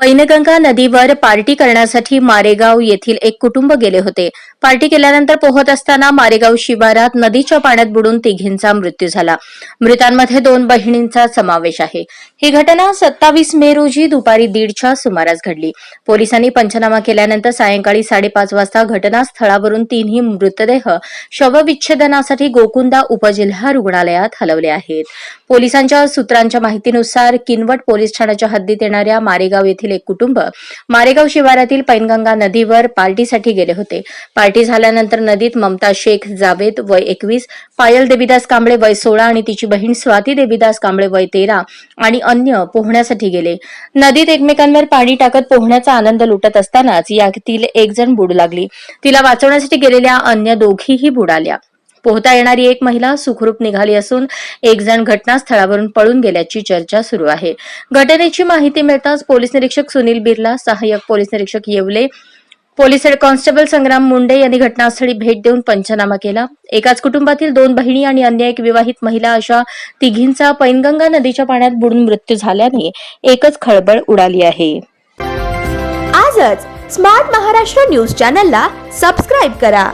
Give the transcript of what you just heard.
पैनगंगा नदीवर पार्टी करण्यासाठी मारेगाव येथील एक कुटुंब गेले होते. पार्टी केल्यानंतर पोहत असताना मारेगाव शिवारात नदीच्या पाण्यात बुडून तिघींचा मृत्यू झाला. मृतांमध्ये दोन बहिणींचा समावेश आहे. ही घटना सत्तावीस मे रोजी दुपारी दीडच्या सुमारास घडली. पोलिसांनी पंचनामा केल्यानंतर सायंकाळी साडेपाच वाजता घटनास्थळावरून तिन्ही मृतदेह शवविच्छेदनासाठी गोकुंदा उपजिल्हा रुग्णालयात हलवले आहेत. पोलिसांच्या सूत्रांच्या माहितीनुसार किनवट पोलीस ठाण्याच्या हद्दीत येणाऱ्या मारेगाव येथील एक कुटुंब मारेगाव शिवारातील पैनगंगा नदीवर पार्टीसाठी गेले होते. पार्टी झाल्यानंतर नदीत ममता शेख जावेद वय एकवीस पायल देवीदास कांबळे वय सोळा आणि तिची बहीण स्वाती देवीदास कांबळे वय तेरा आणि अन्य पोहण्यासाठी गेले. नदीत एकमेकांवर पाणी टाकत पोहण्याचा आनंद लुटत असतानाच यातील एक जण बुडू लागली. तिला वाचवण्यासाठी गेलेल्या अन्य दोघीही बुडाल्या. पोहता येणारी एक महिला सुखरूप निघाली असून एक जण घटनास्थळावरून पळून गेल्याची चर्चा सुरू आहे. घटनेची माहिती मिळताच पोलीस निरीक्षक सुनील बिर्ला सहाय्यक पोलीस निरीक्षक Yewale police head constable Sangram Munde यांनी घटनास्थळी भेट देऊन पंचनामा केला. एकाच कुटुंबातील दोन बहिणी आणि अन्य एक विवाहित महिला अशा तिघींचा पैनगंगा नदीच्या पाण्यात बुडून मृत्यू झाल्याने एकच खळबळ उडाली आहे. आजच स्मार्ट महाराष्ट्र न्यूज चॅनलला सबस्क्राईब करा.